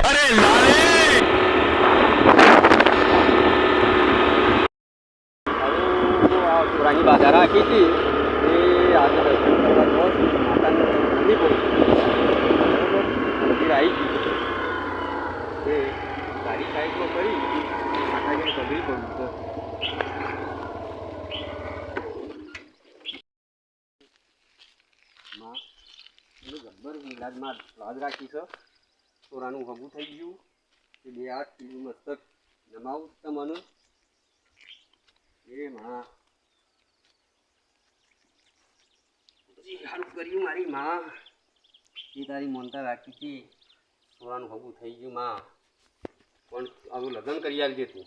અરે લાલે! પુરાણી બાધા રાખી હતી. એ આજે દર્શન કરવા જો. માતાને નથી પડી આવી ગયું. એ ગાડી સાઈડમાં કરી માતાજીને પગડી પડું તો ગબ્બર મિલાદમાં લાજ રાખી છોરાનું હગું થઈ ગયું. એ બે હાથ પીલું મસ્તક. નમાવું તમને. એ માં. સારું કર્યું મારી માં. એ તારી મોનતા રાખી હતી. છોરાનું હગું થઈ ગયું માં. પણ આવું લગ્ન કરી આવજે તું.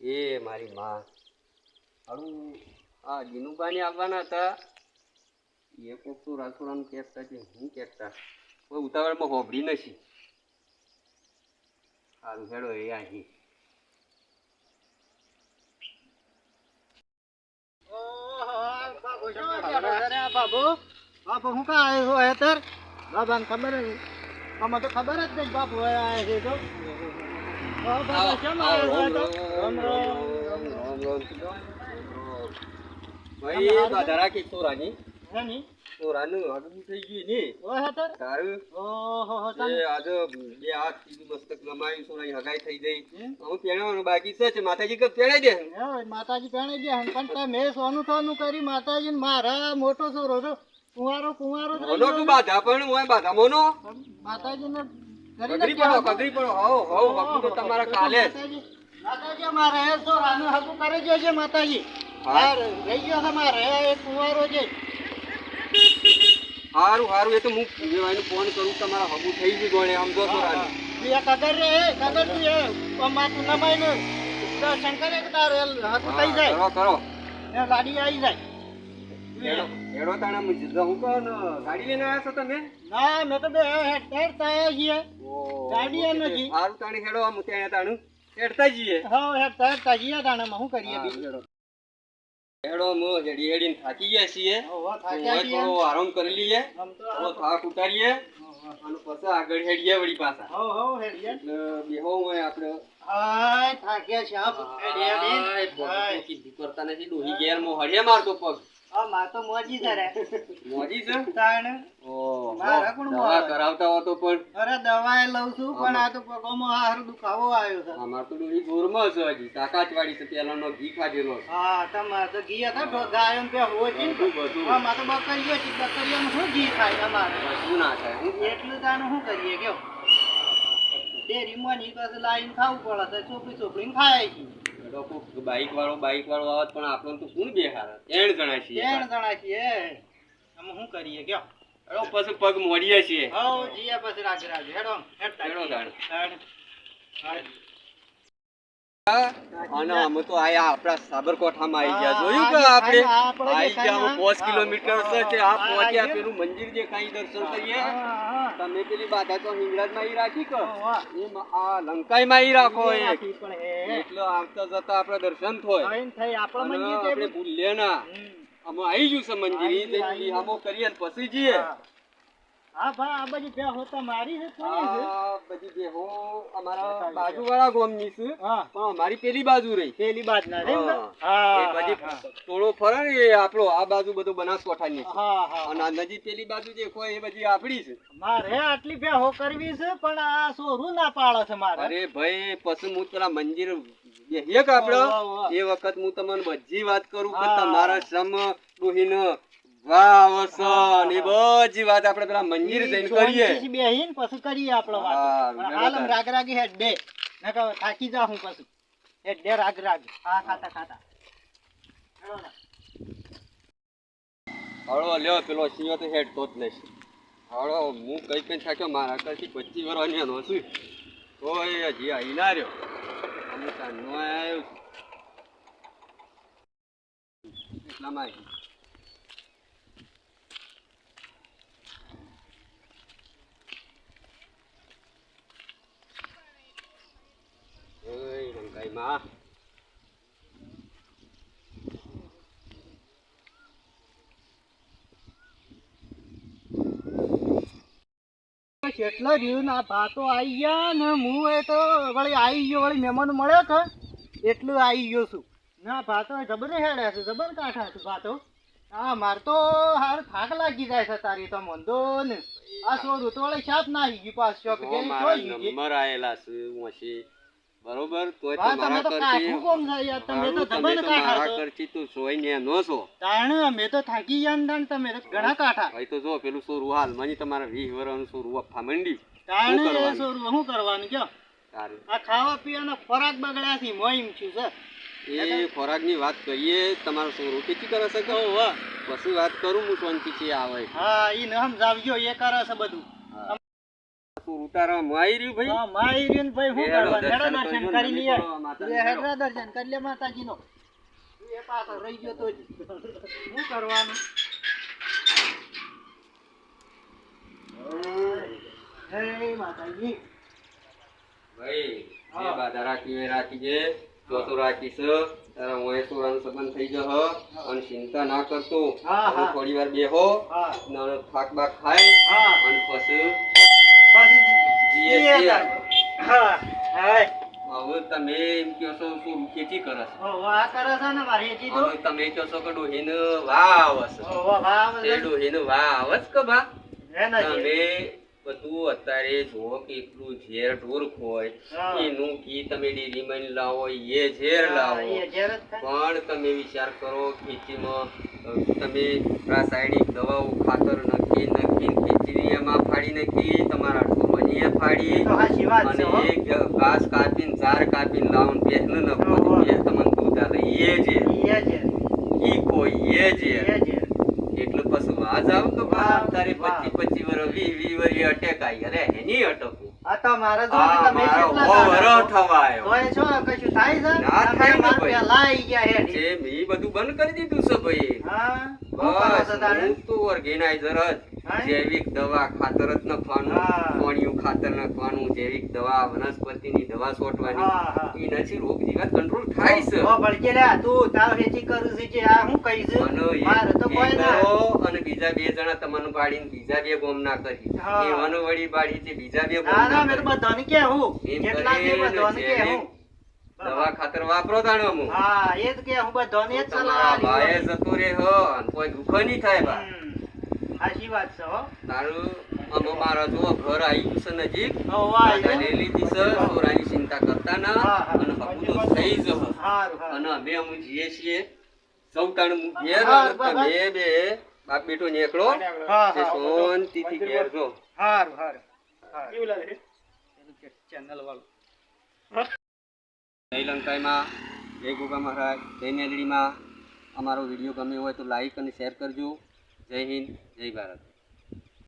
એ મારી માં. હારું. આ જીનુબાને આવવાના હતા. એ કોક તો રાજપુરાનું કહેતા છે હું કહેતા કોઈ ઉતાવળમાં હોભળી નથી. સારું હેડો એ આહી. બાબુ બાપુ હું કા આવ્યો હે તર બાબાને ખબર આમાં તો ખબર જ નહીં બાપુ આયા છે તો. બાબા કેમ આવ્યો તો રામ રામ. ભાઈ બાધા રાખી છોરાની હે ની છોરાનું હગું થઈ ગયું ને? ઓય હતર તારું? ઓહો હો એ તમ આજે બે હાથ સીધું મસ્તક નમાયું છોરાની હગાઈ થઈ ગઈ? હું? પહેરવાનું બાકી છે માતાજી કે પહેરાઈ દે? માતાજી પેણે દે હે, પણ તમે સોનું સોનું કરી માતાજી ને મારા મોટો છોરો છો કુંવારો કુંવારો મોનો તું બાધા પણ હું બાધા મોનો? માતાજી ને કગરી પડો કગરી પડો. હો હો હગું તો તમારા કાલે. માતાજી. માતાજી અમારે હે તો રાનું હકુ કરી દેજો માતાજી. હા. રહી ગયો છે મારે કુવારો એક કુંવારો છે. હારું હારું એ તો હું એનું ફોન કરું તમારા હગું થઈ ગયું ગોળે આમ તો છોરાનું એ કગર રે હે કગર તું હે તું નમાઈ ને દર્શન કરે કે તારે હકુ થઈ હા, જાય. કરો કરો. ને ગાડી આવી જાય. હેડો હેડો તાણા હું હું કહો ને ગાડી લઈને આવ્યા છો તમે? ના મેં તો બે હેડ હેડ છીએ. ગાડી નથી. હારું તાણે હેડો આમ ત્યાં તાણું. હેડતા જઈએ. હા હેડ હેડ તાજીયા તાણે શું કરીએ બીજું? મો હેડી હેડીને થાકી ગયા છીએ. થોડો આરામ કરી લઈએ. થોડો થાક ઉતારીએ. અને પછી આગળ હેડીએ વળી પાછા. હો હો બેહો હોય આપણે હાય થાક્યા છે હા કરતા નથી ડોહી મો હળિયા મારતો પગ. હા માં તો મોજી છે મોજી છે? તાણ. ઓહો, મારા કોણ દવા કરાવતા હો તો પણ. અરે દવાએ લઉં છું પણ આ તો પગોમાં હારું દુખાવો આવ્યો છે. અમાર તો ડોહી ગોરમાં છે હજી તાકાત વાળી છે પેલાનો ઘી ખાધેલો હા તમારે તો ઘી હતા તો ગાયો ને છે બધું હા માં તો બકરીઓ છે બકરીઓનું શું ઘી ખાય તમારે? શું ના થાય એટલું તાનું શું કરીએ કયો ડેરી મોની પાસે લાઈન ખાવું પડે તો ચોપડી ચોપડીને ખાય છે. બાઈક વાળો બાઈક વાળો આવત પણ આપણને તો શું બેહાર એણ જણા છીએ. ત્રણ જણા છીએ. અમે શું કરીએ? કયો? હેડો પછી પગ મોડીએ છીએ. હવ જીયા પછી રાજ રાજ હેડો. હેડ હેડો. અમે તો આયા આપણા સાબરકોઠામાં આવી ગયા. જોયું કે આપણે? આવી ગયા દેખાય પાંચ કિલોમીટર છે આ પહોંચ્યા પેલું મંદિર દેખાય દર્શન કરીએ. તમે પેલી બાધા તો હિંગળાજમાં ઈ રાખી કે? એમ આ લંકાઈમાં ઈ રાખો એ એક. રાખી પણ હે. એટલે આવતા જતા આપણે દર્શન થાય. આપણે. ભૂલીએ ના. અમે આવી ગયું છે મંદિર. કરીએ પછી જઈએ. હા. ભા આ બધી બે હોતા છે થોડી છે? આ બધી બેહો અમારા બાજુવાળા ગામની છે પણ અમારી પેલી બાજુ રહી. પેલી બાજ ના રે હા. હા એ બધી ટોળો ફરે ને એ આપણો આ બાજુ બધો બનાસકોઠાની છે. હા હા. અને આ નજીક પેલી બાજુ જે કોઈ એ બધી આપડી છે. મારે આટલી ભેહો કરવી છે પણ આ સોરું ના પાડે છે મારે. અરે ભાઈ પછી હું પેલા મંદિર બેહીએ કે. એ વખત હું તમને બધી વાત કરું કે તમારા સમ ડોહીને વાવ છે ની બધી વાત આપણે પેલા મંદિર જઈને કરીએ. બેહીન પછી કરીએ આપણે વાત. હાલ રાગ રાગી હેડ બે નકર થાકી જા હું પછી. હેડ બે રાગ રાગ. હા ખાતા ખાતા. હળવો હળો લ્યો પેલો સિંહ તો હેડ તો જ નહીં હળો હું કઈ કઈ થાક્યો મારા કરતી પચીસ વર્ષની નો છું. તોય હજી આવી ના રહ્યો. અમુક નો આવ્યો. એટલામાં આવી ઓય કેટલો રહ્યું ના ભાતો આવી ગયા ને હું એ તો વળી આવી ગયો વળી મહેમાન મળ્યો તો એટલું આવી ગયો છું. ના ભાતો જબર હેડ્યા છે જબર કાંઠા છે ભાતો. હા માર તો હાર થાક લાગી જાય છે તારી તો મંદો ને. આ છોડું તો વળી છાપ ના આવી ગયું પાછો. નંબર આયેલા છે બરોબર? તો મારા કરતી કોમ યાર, તમે તો તમે કાઠા મારા કરતી તું સોય ને નો છો. તાણ અમે તો થાકી ગયા ને તમે તો ઘણા કાઠા. ભાઈ તો જો પેલું સોરું હાલ મની તમારા વીસ વર્ષનું સોરું અફા મંડી તાણ એ કરવાનું? છોડું શું કરવાનું કયો? આ ખાવા પીવાનો ખોરાક બગડ્યા થી મોઈમ છું સર. એ ખોરાકની વાત કરીએ તમારો સોરું ખેતી કરે છે કે? પછી વાત કરું હું શાંતિથી આવે. હા ઈ ન સમજાવજો એ કરે છે બધું. સોરું ઉતારવા માઈ રહ્યું ભાઈ? હા માઈ રહ્યું ભાઈ હું કરવા કરવાનું? દર્શન કરી લઈએ એ હેડો. હેડો દર્શન કરી લે માતાજીનો. એ પાછો રહી ગયો તો. શું કરવાનું? હે માતાજી. ભાઈ જે બાધા રાખી એ રાખી છે ચોથું રાખીશ તારા મોએ સોરાનો સંબંધ થઈ જશે અને ચિંતા ના કરતો. થોડી વાર બેહો હા. થાક બાક ખાય અને પછી પછી છીએ. હા. હવે તમે એમ કહો છો શું ખેતી કરો છો? આ કરે છે ને મારી એજી તો. તમે કહો છો કે ડોહીન વાહ આવે છે વાહ એ વાહ આવે છે કે બા હે તમે બધું અત્યારે જુઓ કે એટલું ઝેર ઢોર ખોય એનું ઘી તમે ડેરીમાં લાવો એ ઝેર લાવો. હા. પણ તમે વિચાર કરો ખેતીમાં તમે રાસાયણિક દવાઓ ખાતર નાખી નાખી ખેતીમાં ફાડી નાખી તમારા ઢોમણીએ ફાડી એ અને એક ઘાસ કાપીને ઝાર કાપીને લાવન નાખો હા, હા. તમને દૂધ આલે એ જે એ ઈ કોઈ એ જે એ એટલે પછી વાજ આવ તો બાપ તારે પચી પચી વર વી વી વરી અટેક આવી અરે એની અટકવું. આ તો મારે જો તમે કેટલા હો દાડા વરહ થવા છો કશું થાય છે? ના થાય ને માર ભાઈ. ગયા હેઠી. છે મેં બધું બંધ કરી દીધું છે ભાઈ. હા? બસ હું તો ઓર્ગેનાઇઝર જ? જૈવિક દવા ખાતર જ નાખવાનું પાણીયું ખાતર નાખવાનું જૈવિક દવા વનસ્પતિની દવા છોટવાની એ નથી રોગ જીવાત કંટ્રોલ થાય છે ઓ તું તાર હેચી કરું છે જે આ હું કહીશ? અને મારે તો કોઈ ના. અને બીજા બે જણા તમને પાડીને બીજા બે બોમ ના કરી હા. એ વનો પાડી છે બીજા બે બોમ ના, મેં બધાને છે બધાને જેને કહેવું. દવા ખાતર વાપરો તાણો હું હા, એ જ કે હું બધાને જ સલાહ હોય. જતો રે હો કોઈ દુઃખ નહીં થાય બા. સાચી વાત છે હો. તારું અમે મારા જો ઘર આવી ગયું છે નજીક. લઈ લીધી છે સોરાની ચિંતા કરતા ના. અને હકુ તો થઈ હારું. અને અમે અમુ જઈએ છીએ સૌ તાણ હું ઘેર. તમે બે બાપ બેટો નીકળો હા, તે હા. શાંતિથી ઘેર જો હાર હાર કેવું લાગે ચેનલ વાળું. જય લંકાઈમાં જય ગોગા મહારાજ જય મેલડીમાં અમારો વીડિયો ગમ્યો હોય તો લાઈક અને શેર કરજો જય હિન્દ જય ભારત.